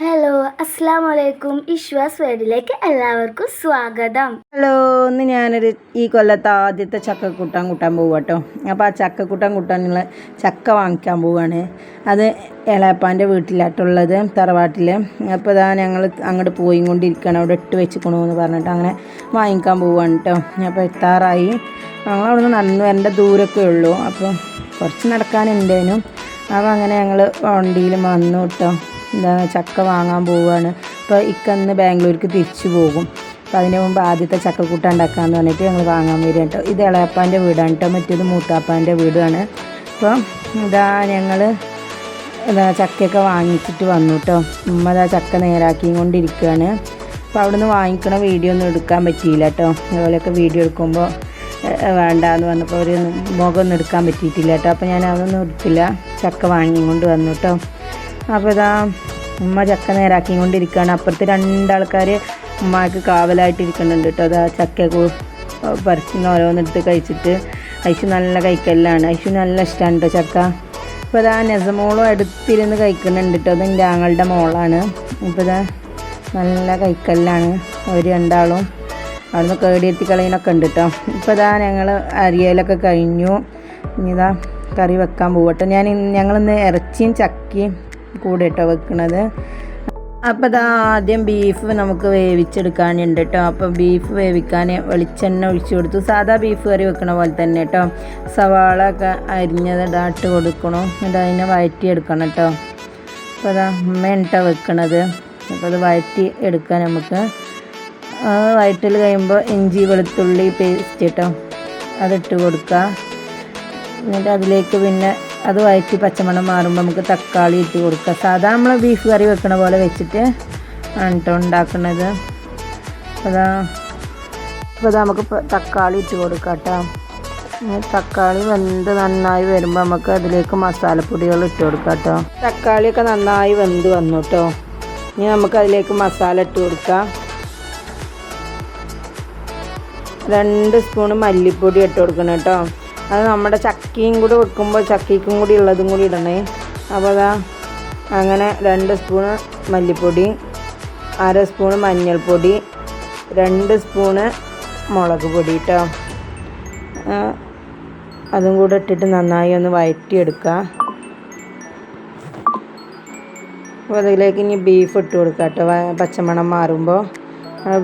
Hello അസ്സാം വലൈക്കും ഇശ്വാസ് വേഡിലേക്ക് എല്ലാവർക്കും സ്വാഗതം. ഹലോ ഇന്ന് ഞാനൊരു ഈ കൊല്ലത്തെ ആദ്യത്തെ ചക്കക്കൂട്ടാൻ കൂട്ടാൻ പോകും കേട്ടോ അപ്പോൾ ആ ചക്കക്കൂട്ടാൻ കൂട്ടാനുള്ള ചക്ക വാങ്ങിക്കാൻ പോവുകയാണ്. അത് എളാപ്പാന്റെ വീട്ടിലാട്ടുള്ളത് തറവാട്ടിൽ അപ്പോൾ ഇതാ ഞങ്ങൾ അങ്ങോട്ട് പോയി കൊണ്ടിരിക്കുകയാണ് അവിടെ ഇട്ട് വെച്ചിക്കണമെന്ന് പറഞ്ഞിട്ട് അങ്ങനെ വാങ്ങിക്കാൻ പോവുകയാണ് കേട്ടോ അപ്പോൾ എത്താറായി. ഞങ്ങൾ അവിടെ നിന്ന് നടന്നു വരേണ്ട ദൂരമൊക്കെ ഉള്ളൂ. അപ്പോൾ കുറച്ച് നടക്കാനുണ്ടേനും. അപ്പോൾ അങ്ങനെ ഞങ്ങൾ വണ്ടിയിൽ വന്നു കേട്ടോ എന്താ ചക്ക വാങ്ങാൻ പോവുകയാണ് അപ്പോൾ ഇക്കന്ന് ബാംഗ്ലൂർക്ക് തിരിച്ചു പോകും. അപ്പോൾ അതിന് മുമ്പ് ആദ്യത്തെ ചക്കക്കൂട്ട ഉണ്ടാക്കാമെന്ന് പറഞ്ഞിട്ട് ഞങ്ങൾ വാങ്ങാൻ വരിക കേട്ടോ ഇത് ഇളയപ്പാന്റെ വീടാണ് കേട്ടോ മറ്റേത് മൂത്താപ്പാന്റെ വീടാണ് അപ്പോൾ ഇതാ ഞങ്ങൾ ഇതാ ചക്കയൊക്കെ വാങ്ങിച്ചിട്ട് വന്നു കേട്ടോ ഉമ്മ ഇതാ ചക്ക നേരാക്കിയും കൊണ്ടിരിക്കുകയാണ്. അപ്പോൾ അവിടുന്ന് വാങ്ങിക്കണ വീഡിയോ ഒന്നും എടുക്കാൻ പറ്റിയില്ല കേട്ടോ അതുപോലെയൊക്കെ വീഡിയോ എടുക്കുമ്പോൾ വേണ്ട എന്ന് പറഞ്ഞപ്പോൾ ഒരു മുഖമൊന്നും എടുക്കാൻ പറ്റിയിട്ടില്ല കേട്ടോ അപ്പോൾ ഞാൻ അതൊന്നും എടുത്തില്ല. ചക്ക വാങ്ങിക്കൊണ്ട് വന്നു കേട്ടോ അപ്പോൾ ഇതാ ഉമ്മ ചക്ക നേരാക്കി കൊണ്ടിരിക്കുകയാണ് അപ്പുറത്ത് രണ്ടാൾക്കാർ ഉമ്മക്ക് കാവലായിട്ട് ഇരിക്കുന്നുണ്ട് കേട്ടോ. അതാ ചക്ക പറിച്ചിന്ന് ഓരോന്നെടുത്ത് കഴിച്ചിട്ട് ഐശു നല്ല കഴിക്കലാണ് ഐശു നല്ല ഇഷ്ടമാണ് കേട്ടോ ചക്ക. അപ്പോൾ ഇതാ നെസമോളും എടുത്തിരുന്ന് കഴിക്കുന്നുണ്ട് കേട്ടോ അത് എന്റെ ആങ്ങളുടെ മോളാണ്. ഇപ്പോൾ ഇതാ നല്ല കഴിക്കലാണ് അവർ രണ്ടാളും അവിടുന്ന് കേടിയെത്തി കളയുന്നൊക്കെ ഉണ്ട് കേട്ടോ ഇപ്പോൾ ഇതാ ഞങ്ങൾ അരിയലൊക്കെ കഴിഞ്ഞു. ഇനി ഇതാ കറി വെക്കാൻ പോകട്ടെ ഞാൻ ഞങ്ങളിന്ന് ഇറച്ചിയും ചക്കയും കൂടെ കേട്ടോ വെക്കണത്. അപ്പോൾ ഇതാ ആദ്യം ബീഫ് നമുക്ക് വേവിച്ചെടുക്കാനുണ്ട് കേട്ടോ അപ്പോൾ ബീഫ് വേവിക്കാൻ വെളിച്ചെണ്ണ ഒഴിച്ചു കൊടുത്തു. സാധാ ബീഫ് കറി വെക്കണ പോലെ തന്നെ കേട്ടോ സവാള ഒക്കെ അരിഞ്ഞത് ഇടാട്ട് കൊടുക്കണം. എന്നിട്ട് അതിനെ വഴറ്റിയെടുക്കണം കേട്ടോ അപ്പോൾ അതാ ഉമ്മയാണ് കേട്ടോ വെക്കണത്. അപ്പോൾ അത് വഴറ്റി എടുക്കാൻ നമുക്ക്. വയറ്റിൽ കഴിയുമ്പോൾ ഇഞ്ചി വെളുത്തുള്ളി പേസ്റ്റ് കേട്ടോ അതിട്ട് കൊടുക്കുക എന്നിട്ട് അതിലേക്ക് പിന്നെ അത് വഴറ്റി പച്ചമണം മാറുമ്പോൾ നമുക്ക് തക്കാളി ഇട്ട് കൊടുക്കുക സാധാരണ നമ്മൾ ബീഫ് കറി വെക്കണ പോലെ വെച്ചിട്ട് ആണ് കേട്ടോ ഉണ്ടാക്കുന്നത് അതാ അപ്പോൾ നമുക്ക് തക്കാളി ഇട്ട് കൊടുക്കാം കേട്ടോ തക്കാളി വെന്ത് നന്നായി വരുമ്പോൾ നമുക്ക് അതിലേക്ക് മസാലപ്പൊടികൾ ഇട്ട് കൊടുക്കാം കേട്ടോ തക്കാളിയൊക്കെ നന്നായി വെന്ത് വന്നു കേട്ടോ ഇനി നമുക്ക് അതിലേക്ക് മസാല ഇട്ട് കൊടുക്കാം. രണ്ട് സ്പൂൺ മല്ലിപ്പൊടി ഇട്ട് കൊടുക്കണം കേട്ടോ അത് നമ്മുടെ ചക്കിയും കൂടി വെക്കുമ്പോൾ ചക്കിക്കും കൂടി ഉള്ളതും കൂടി ഇടണേ. അപ്പോൾ അതാ അങ്ങനെ രണ്ട് സ്പൂണ് മല്ലിപ്പൊടി അര സ്പൂണ് മഞ്ഞൾപ്പൊടി രണ്ട് സ്പൂണ് മുളക് പൊടി കേട്ടോ അതും കൂടെ ഇട്ടിട്ട് നന്നായി ഒന്ന് വഴറ്റിയെടുക്കുക അപ്പോൾ അതിലേക്ക് ഇനി ബീഫ് ഇട്ട് കൊടുക്കുക കേട്ടോ പച്ചമണം മാറുമ്പോൾ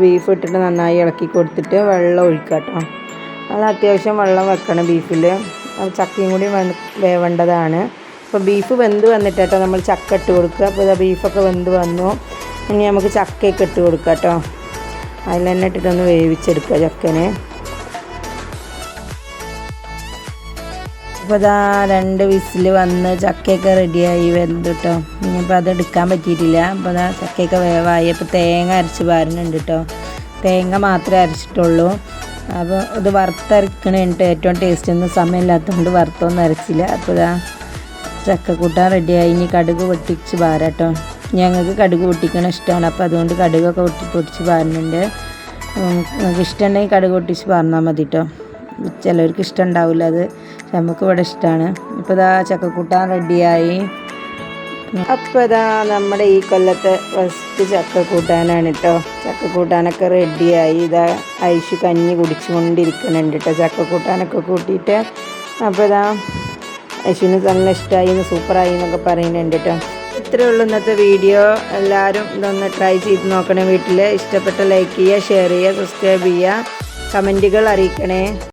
ബീഫ് ഇട്ടിട്ട് നന്നായി ഇളക്കി കൊടുത്തിട്ട് വെള്ളം ഒഴിക്കുക കേട്ടോ അത് അത്യാവശ്യം വെള്ളം വെക്കണം ബീഫിൽ ചക്കയും കൂടി വേവേണ്ടതാണ്. അപ്പോൾ ബീഫ് വെന്ത് വന്നിട്ട് കേട്ടോ നമ്മൾ ചക്ക ഇട്ട് കൊടുക്കുക. അപ്പോൾ ഇതാ ബീഫൊക്കെ വെന്ത് വന്നു. ഇനി നമുക്ക് ചക്കയൊക്കെ ഇട്ട് കൊടുക്കുക കേട്ടോ. അതിൽ തന്നെ ഇട്ടിട്ടൊന്ന് വേവിച്ചെടുക്കുക ചക്കനെ. അപ്പോൾ ഇതാ രണ്ട് വിസിൽ വന്ന് ചക്കയൊക്കെ റെഡിയായി വെന്ത് കേട്ടോ. ഇനിയിപ്പോൾ അത് എടുക്കാൻ പറ്റിയിട്ടില്ല. അപ്പോൾ ഇതാ ചക്കയൊക്കെ വേവായി. അപ്പോൾ തേങ്ങ അരച്ച് പാരുന്നുണ്ട് കേട്ടോ. തേങ്ങ മാത്രമേ അരച്ചിട്ടുള്ളൂ. അപ്പോൾ ഇത് വറുത്തരക്കണേട്ട് ഏറ്റവും ടേസ്റ്റ് ഒന്നും സമയമില്ലാത്തതുകൊണ്ട് വറുത്തൊന്നും അരച്ചില്ല. അപ്പോൾ ഇതാ ചക്കക്കൂട്ടാൻ റെഡിയായി ഇനി കടുക് പൊട്ടിച്ച് പാരാട്ടോ. ഞങ്ങൾക്ക് കടുക് പൊട്ടിക്കണ ഇഷ്ടമാണ്. അപ്പോൾ അതുകൊണ്ട് കടുകൊക്കെ പൊട്ടി പൊട്ടിച്ച് പാരുന്നുണ്ട്. നിങ്ങൾക്ക് ഇഷ്ടമുണ്ടെങ്കിൽ കടുക് പൊട്ടിച്ച് പറഞ്ഞാൽ മതി കേട്ടോ ചിലവർക്ക് ഇഷ്ടം ഉണ്ടാവില്ല അത്. നമുക്ക് ഇവിടെ ഇഷ്ടമാണ്. ഇപ്പോൾ ഇതാ ചക്കക്കൂട്ടാൻ റെഡിയായി അപ്പോൾ ഇതാ നമ്മുടെ ഈ കൊല്ലത്തെ ഫസ്റ്റ് ചക്ക കൂട്ടാനാണ് കേട്ടോ ചക്ക കൂട്ടാനൊക്കെ റെഡിയായി ഇതാ ഐഷു കഞ്ഞി കുടിച്ചുകൊണ്ടിരിക്കുന്നുണ്ട് കേട്ടോ ചക്ക കൂട്ടാനൊക്കെ കൂട്ടിയിട്ട്. അപ്പോൾ ഇതാ ഐഷുവിന് നല്ല ഇഷ്ടമായി സൂപ്പറായി എന്നൊക്കെ പറയുന്നുണ്ട് കേട്ടോ ഇത്രയേ ഉള്ളൂ ഇന്നത്തെ വീഡിയോ എല്ലാവരും ഇതൊന്ന് ട്രൈ ചെയ്ത് നോക്കണേ വീട്ടിൽ ഇഷ്ടപ്പെട്ട ലൈക്ക് ചെയ്യുക ഷെയർ ചെയ്യുക സബ്സ്ക്രൈബ് ചെയ്യുക. കമന്റുകൾ അറിയിക്കണേ.